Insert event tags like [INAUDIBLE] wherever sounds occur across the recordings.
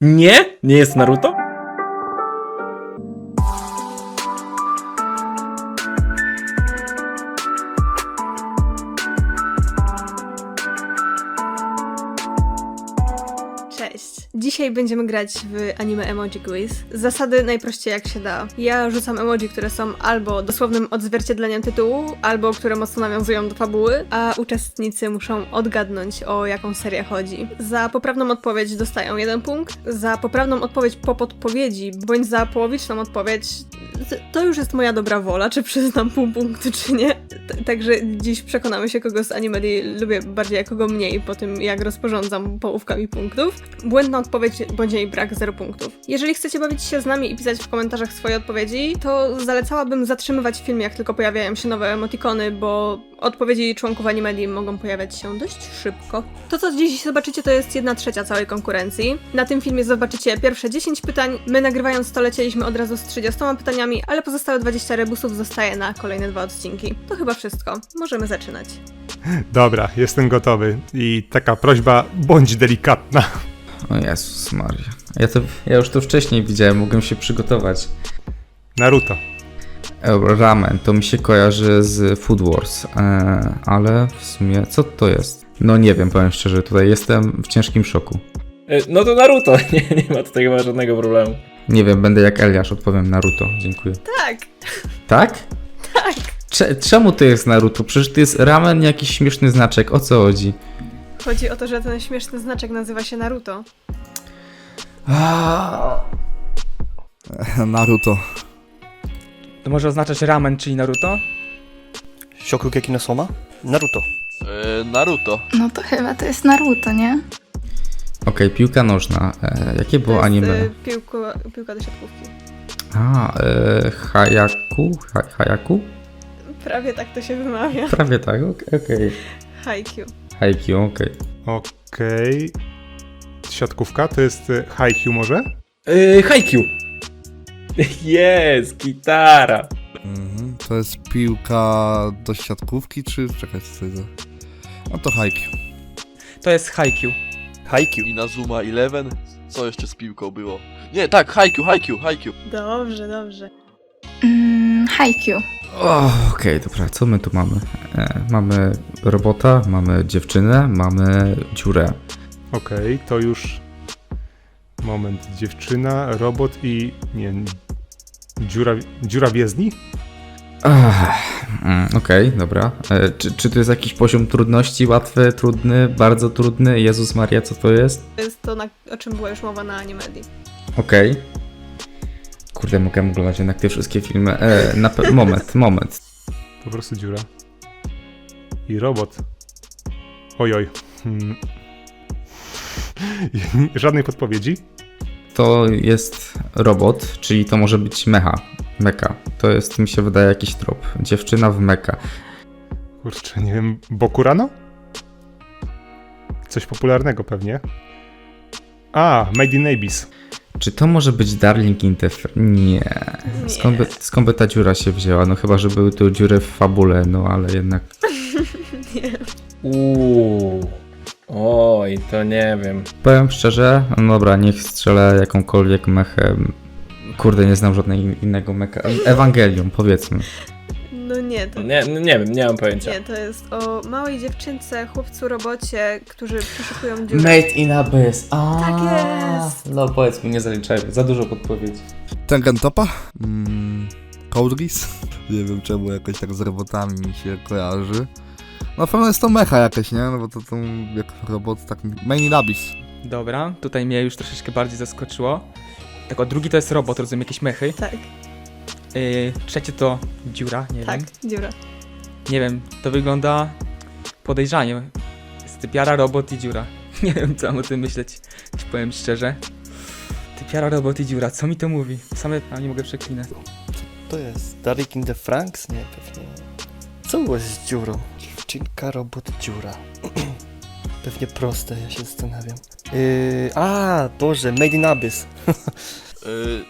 Nie? Nie jest Naruto? Będziemy grać w anime Emoji Quiz. Zasady najprościej jak się da. Ja rzucam emoji, które są albo dosłownym odzwierciedleniem tytułu, albo które mocno nawiązują do fabuły, a uczestnicy muszą odgadnąć o jaką serię chodzi. Za poprawną odpowiedź dostają jeden punkt, za poprawną odpowiedź po podpowiedzi, bądź za połowiczną odpowiedź to już jest moja dobra wola, czy przyznam pół punktu, czy nie. Także dziś przekonamy się, kogo z Animedi lubię bardziej, a kogo mniej, po tym jak rozporządzam połówkami punktów. Błędna odpowiedź bądź jej brak 0 punktów. Jeżeli chcecie bawić się z nami i pisać w komentarzach swoje odpowiedzi, to zalecałabym zatrzymywać film, jak tylko pojawiają się nowe emotikony, bo odpowiedzi członków Animedi mogą pojawiać się dość szybko. To, co dziś zobaczycie, to jest jedna trzecia całej konkurencji. Na tym filmie zobaczycie pierwsze 10 pytań. My nagrywając to lecieliśmy od razu z 30 pytaniami, ale pozostałe 20 rebusów zostaje na kolejne dwa odcinki. To chyba wszystko. Możemy zaczynać. Dobra, jestem gotowy. I taka prośba, bądź delikatna. O Jezus Maria. Ja, to, ja już to wcześniej widziałem, mogłem się przygotować. Naruto. E, Ramen, to mi się kojarzy z Food Wars, e, ale w sumie co to jest? No nie wiem, powiem szczerze, tutaj jestem w ciężkim szoku. E, No to Naruto, [LAUGHS] nie, nie ma tutaj chyba żadnego problemu. Nie wiem, będę jak Eliasz, odpowiem Naruto, dziękuję. Tak, Tak? tak. Cze- czemu to jest Naruto? Przecież to jest ramen, jakiś śmieszny znaczek, o co chodzi? Chodzi o to, że ten śmieszny znaczek nazywa się Naruto. [LAUGHS] Naruto. To może oznaczać ramen, czyli Naruto? Shokugeki no Soma? Naruto. E, Naruto. No to chyba to jest Naruto, nie? Okej, piłka nożna. E, jakie To było jest anime? y, piłko, piłka do siatkówki. A, e, Hayaku? Ha, hayaku? Prawie tak to się wymawia. Prawie tak, okej. Okay. Haikyuu. Haikyuu, okej. Okej. Siatkówka to jest Haikyuu może? Yy, Haikyuu. Jest, gitara. Mhm. To jest piłka do siatkówki, czy... Czekaj, co to jest za... No to Haikyuu. To jest Haikyuu. Haikyuu. Inazuma Eleven. Co jeszcze z piłką było? Nie, tak, Haikyuu, Haikyuu, Haikyuu. Dobrze, dobrze. Mm, Haikyuu. O, Okej, dobra, co my tu mamy? E, mamy robota, mamy dziewczynę, mamy dziurę. Okej, to już... Moment, dziewczyna, robot i... nie... Dziura, dziura w jezdni? Mm, Okej, dobra. E, czy, czy to jest jakiś poziom trudności? Łatwy, trudny, bardzo trudny? Jezus Maria, co to jest? To jest to, na, o czym była już mowa na Animedi. Okej. Kurde, mogę oglądać jednak te wszystkie filmy. E, na pe- [LAUGHS] moment, moment. Po prostu dziura. I robot. Ojoj. Hmm. [LAUGHS] Żadnej podpowiedzi? To jest robot, czyli to może być mecha. Meka. To jest, mi się wydaje, jakiś trop. Dziewczyna w meka. Kurczę, nie wiem, Bokurano? Coś popularnego pewnie. A, Made in Abyss. Czy to może być Darling in the Fr- Nie. Skąd by, skąd by ta dziura się wzięła? No chyba, że były tu dziury w fabule, no ale jednak... [LAUGHS] Nie. Uuu. Oj, to nie wiem. Powiem szczerze, no dobra, niech strzelę jakąkolwiek mechę. Kurde, nie znam żadnego innego mecha. Ewangelium, powiedzmy. No nie, to Nie, no nie wiem, nie mam pojęcia. nie, to jest o małej dziewczynce, chłopcu, robocie, którzy przeszukują dziurę. Made in Abyss. A, Tak jest. No powiedz mi, nie zaliczajmy, za dużo podpowiedzi. Tengen Topa? Mm, Geass? [LAUGHS] Nie wiem czemu jakoś tak z robotami mi się kojarzy. No pewno jest to mecha jakaś, nie? No bo to, to jak robot tak... Main in Abyss. Dobra, tutaj mnie już troszeczkę bardziej zaskoczyło. Tak, o drugi to jest robot, rozumiem, jakieś mechy. Tak, Yy, trzecie to dziura, nie tak, wiem. dziura. Nie wiem, to wygląda podejrzanie. Jest typiara, robot i dziura. [LAUGHS] Nie wiem, co mam o tym myśleć, ci powiem szczerze. Typiara, robot i dziura, co mi to mówi? Same, a nie mogę przeklinać. To jest Dark in the Franks? Nie, pewnie. Co było z dziurą? Dziewczynka, robot, dziura. [CLEARS THROAT] pewnie proste, ja się zastanawiam. Yy, a, Boże, Made in Abyss. E,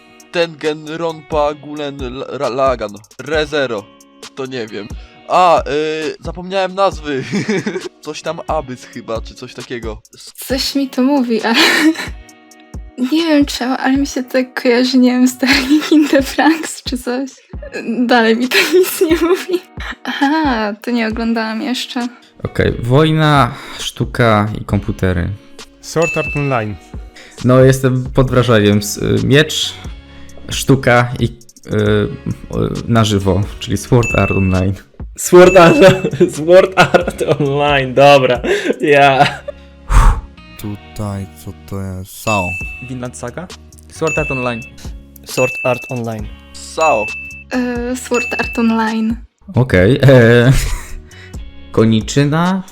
[LAUGHS] Tengen Ronpa Gulen L- Ra- Lagan. Rezero. To nie wiem. A, e, zapomniałem nazwy. [LAUGHS] coś tam Abyss chyba, czy coś takiego. Coś mi to mówi, ale [LAUGHS] Nie wiem czemu, ale mi się tak kojarzy, nie wiem, z Darling in the Franks czy coś. Dalej mi to [LAUGHS] nic nie mówi. Aha, to nie oglądałam jeszcze. Okej, wojna, sztuka i komputery. Sword Art Online. No, jestem pod wrażeniem. S- y, Miecz, sztuka i y, na żywo, czyli Sword Art Online. Sword Art, [LAUGHS] Sword Art Online, dobra. Ja. Tutaj, co to jest? Sao. Vinland Saga? Sword Art Online. Sword Art Online. Sao. E, Sword Art Online. Okej. e, Koniczyna.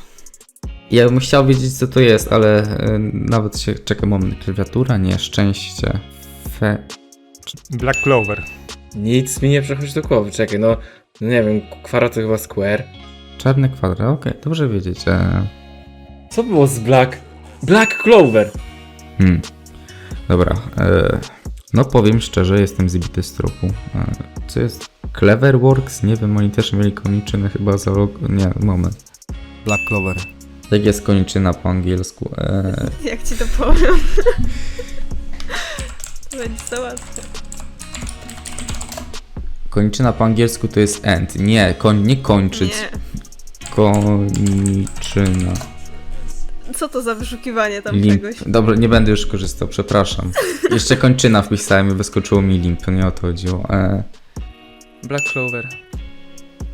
Ja bym chciał wiedzieć, co to jest, ale e, nawet się czeka moment. Klawiatura, nieszczęście. Fe... Black Clover. Nic mi nie przechodzi do głowy, czekaj, no, no nie wiem, kwara to chyba Square. Czarny kwadrat, okej, dobrze wiedzieć. E, Co było z Black? Black Clover! hmm. Dobra. E, no powiem szczerze, jestem zbity z tropu. E, co jest? Cleverworks? Nie wiem, oni też mieli koniczynę chyba za rok. Nie, moment. Black Clover. Jak jest koniczyna po angielsku? E, [LAUGHS] Jak ci to powiem? [LAUGHS] to będzie za łatwe. koniczyna po angielsku to jest end. Nie, koń, nie kończyć. Nie. Koniczyna. Co to za wyszukiwanie tam Limp. czegoś? Dobra, nie będę już korzystał, przepraszam. [LAUGHS] Jeszcze kończyna wpisałem i wyskoczyło mi limp, nie o to chodziło. E, Black Clover.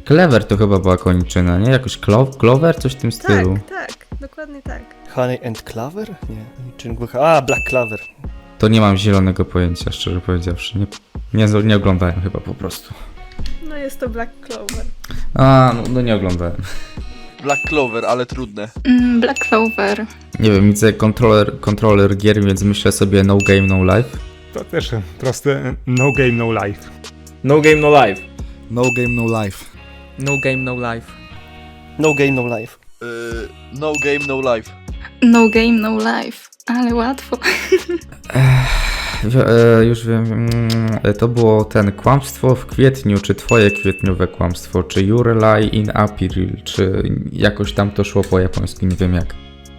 Clever to chyba była kończyna, nie? Jakoś clo- Clover? Coś w tym stylu. Tak, tak, dokładnie tak. Honey and Clover? Nie. Czy A, Black Clover. To nie mam zielonego pojęcia, szczerze powiedziawszy. Nie, nie, nie oglądałem chyba po prostu. No jest to Black Clover. A, no, no nie oglądałem. Black Clover, ale trudne. Mm, Black Clover. Nie wiem, widzę kontroler, kontroler gier, więc myślę sobie no game, no life. To też proste no game, no life. No game, no life. No game, no life. No Game No Life. No Game No Life. Yy, no game, no life. No game, no life. Ale łatwo. E, już wiem, mm, e, to było ten kłamstwo w kwietniu, czy twoje kwietniowe kłamstwo, czy Lie in April, czy jakoś tam to szło po japońsku, nie wiem jak.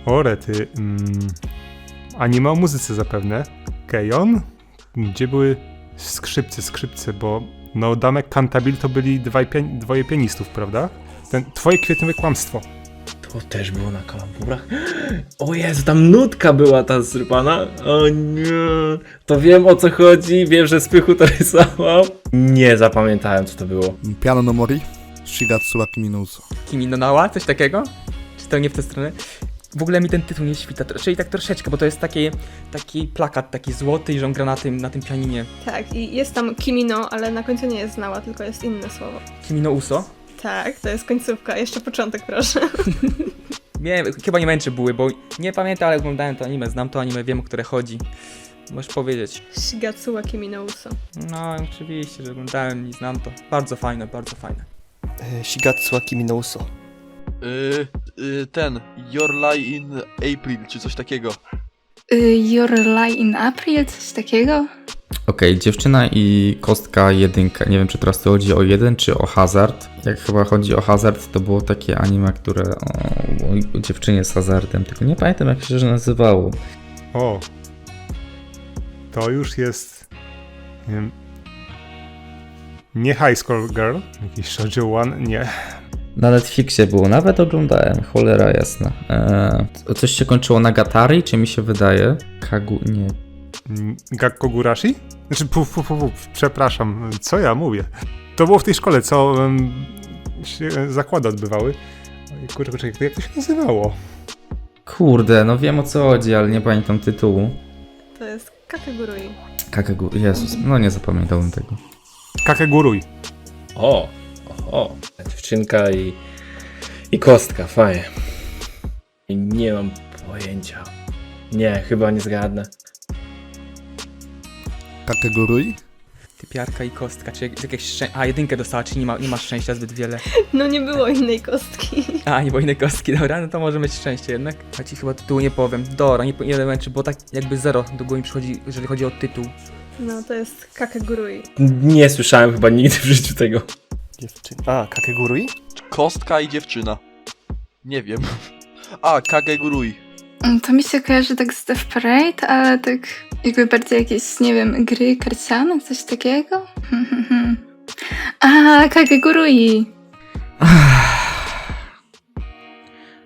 O rety. Mm, anime o muzyce zapewne. Keion? Gdzie były skrzypce, skrzypce, bo no Damek Cantabile to byli dwaj dwoje pianistów, prawda? Ten, twoje kwietniowe kłamstwo. To też było na kalamburach. O Jezu, tam nutka była ta zrypana. O nie. To wiem o co chodzi, wiem, że Spychu to rysował. Nie zapamiętałem co to było. Piano no Mori. Shigatsu wa Kimi no Uso. Kimi no Nawa? Coś takiego? Czy to nie w tę stronę? W ogóle mi ten tytuł nie świta, czyli tak troszeczkę, bo to jest taki, taki plakat, taki złoty i że on gra na tym, na tym pianinie. Tak, i jest tam Kimino, ale na końcu nie jest znała, tylko jest inne słowo. Kimi no Uso? Tak, to jest końcówka. Jeszcze początek, proszę. [LAUGHS] Nie, chyba nie męczy były, bo nie pamiętam, ale oglądałem to anime, znam to anime, wiem o które chodzi. Możesz powiedzieć. Shigatsu wa Kimi no Uso. No, oczywiście, że oglądałem i znam to. Bardzo fajne, bardzo fajne. E, Shigatsu wa Kimi no Uso. Yy, yy, ten. Your Lie in April, czy coś takiego. Y, Your Lie in April? Coś takiego? Okej, dziewczyna i kostka jedynka. Nie wiem, czy teraz to chodzi o jeden, czy o hazard. Jak chyba chodzi o hazard, to było takie anime, które o, o dziewczynie z hazardem, tylko nie pamiętam jak się nazywało. O. To już jest. Nie wiem. Nie High School Girl, jakiś Shoujo One, nie. Na Netflixie było, nawet oglądałem, cholera jasna. Eee, coś się kończyło na Gatari, czy mi się wydaje? Kagu... nie. Gakkogurashi? Znaczy, puf, puf, puf, puf, przepraszam, co ja mówię? To było w tej szkole, co em, się zakłady odbywały. Oj, Kurczę, kurczę, jak to- się nazywało? Kurde, no wiem o co chodzi, ale nie pamiętam tytułu. To jest Kakegurui. Kakagu... Jezus, no nie zapamiętałem tego. Kakeguruj. O, o, dziewczynka i, i kostka, fajnie. I nie mam pojęcia. Nie, chyba nie zgadnę. Kakegurui? Typiarka i kostka, czy jak- jakieś szczę... A, jedynkę dostała, czyli nie ma, nie ma szczęścia zbyt wiele. No nie było innej kostki. A, nie, bo inne kostki, dobra, no to może mieć szczęście jednak. A ci chyba tytułu nie powiem. Dobra, nie, po- nie męczy, bo tak jakby zero do głowy mi przychodzi, jeżeli chodzi o tytuł. No to jest Kakegurui. Nie słyszałem chyba nigdy w życiu tego. Dziewczyna. A, Kakegurui? Kostka i dziewczyna. Nie wiem. [LAUGHS] A, Kagegurui. To mi się kojarzy tak z Death Parade, ale tak Jakby bardziej jakieś, nie wiem, gry karciane, coś takiego? Hmm, hmm, hmm. A, Kagegurui. [SIGHS]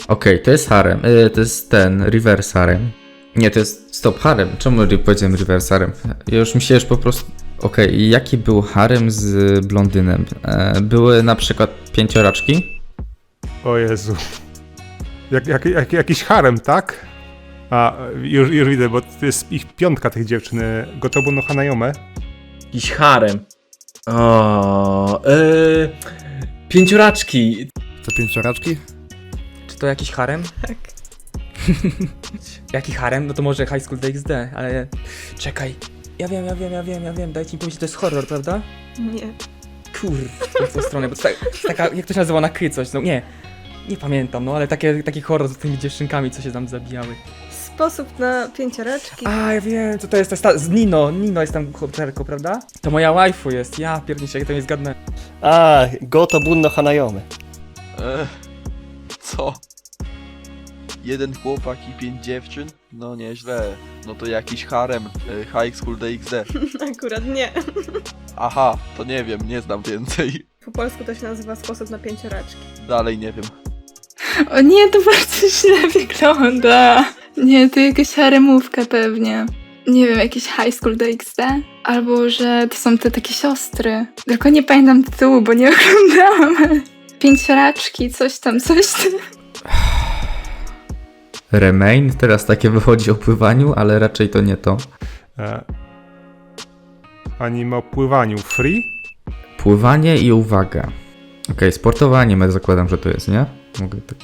Okej, to jest harem. Y, to jest ten, reverse harem. Nie, to jest stop harem. Czemu ry- powiedziałem reverse harem? Ja już mi się już po prostu... Okej, i jaki był harem z blondynem? E, były na przykład pięcioraczki? O Jezu. Jak, jak, jak, jakiś harem, tak? A, już, już widzę, bo to jest ich piątka tych dziewczyn. Gotobu no Hanayome. Jakiś harem. O, yy, pięcioraczki. Te pięcioraczki? Czy to jakiś harem? Tak. [LAUGHS] Jaki harem? No to może High School DxD, ale... Czekaj. Ja wiem, ja wiem, ja wiem, ja wiem. Dajcie mi pomyśleć, to jest horror, prawda? Nie. Kurde, w tą stronę, bo to tak, taka, jak to się nazywa na coś, no nie. Nie pamiętam, no ale takie, taki horror z tymi dziewczynkami, co się tam zabijały. Sposób na pięcioraczki. A, ja wiem, co to jest, to jest ta, z Nino, Nino jest tam hotelką, prawda? To moja waifu jest, ja pierniczę, jak to nie zgadnę. A, Goto Bunno Hanayome. E, co? Jeden chłopak i pięć dziewczyn? No nieźle. No to jakiś harem. E, High School DxD. [LAUGHS] Akurat nie. Aha, to nie wiem, nie znam więcej. Po polsku to się nazywa sposób na pięcioraczki. Dalej nie wiem. O nie, to bardzo źle wygląda. Nie, to jakaś haremówka pewnie. Nie wiem, jakiś High School DxD? Albo, że to są te takie siostry. Tylko nie pamiętam tytułu, bo nie [LAUGHS] oglądałam. Pięcioraczki, coś tam, coś tam. Remain? Teraz takie wychodzi o pływaniu, ale raczej to nie to. E, anime o pływaniu. Free? Pływanie i uwaga. Okej, sportowe anime zakładam, że to jest, nie? Mogę tak...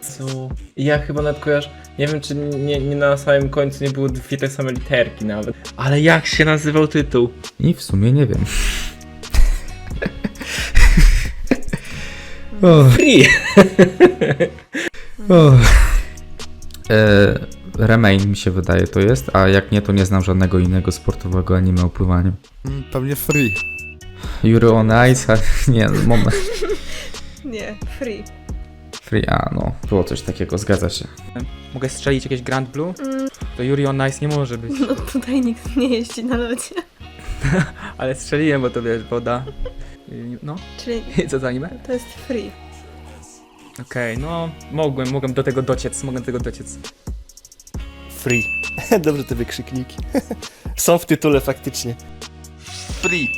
Co? Ja chyba nawet kojarzę, nie wiem czy nie, nie na samym końcu nie były dwie te same literki nawet. Ale jak się nazywał tytuł? I w sumie nie wiem. [LAUGHS] o, Free! [LAUGHS] o. E, Remain mi się wydaje to jest, a jak nie, to nie znam żadnego innego sportowego anime o pływaniu. Mm, Pewnie free. Yuri on Ice, a [LAUGHS] nie, moment. Nie, free. Free, a no, było coś takiego, zgadza się. Mogę strzelić jakieś Grand Blue? Mm, To Yuri on Ice nie może być. no tutaj nikt nie jeździ na lodzie. [LAUGHS] Ale strzeliłem, bo to wiesz, woda. No, Czyli co za anime? to jest free. Okej, no, mogłem, mogłem do tego dociec, mogłem do tego dociec. Free. [LAUGHS] Dobrze te wykrzykniki. [LAUGHS] Są w tytule faktycznie. Free.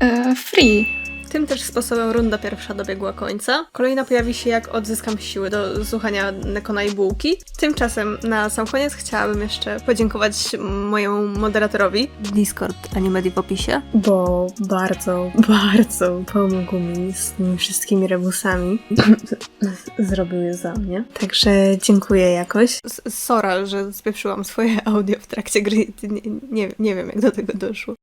E, free. Tym też sposobem runda pierwsza dobiegła końca. Kolejna pojawi się jak odzyskam siły do słuchania Nekona i Bułki. Tymczasem na sam koniec chciałabym jeszcze podziękować mojemu moderatorowi. Discord Animedi w opisie. Bo bardzo, bardzo pomógł mi z tymi wszystkimi rebusami. [LAUGHS] Zrobił je za mnie. Także dziękuję jakoś. S- Sora, że spieprzyłam swoje audio w trakcie gry. Nie, nie, nie wiem jak do tego doszło.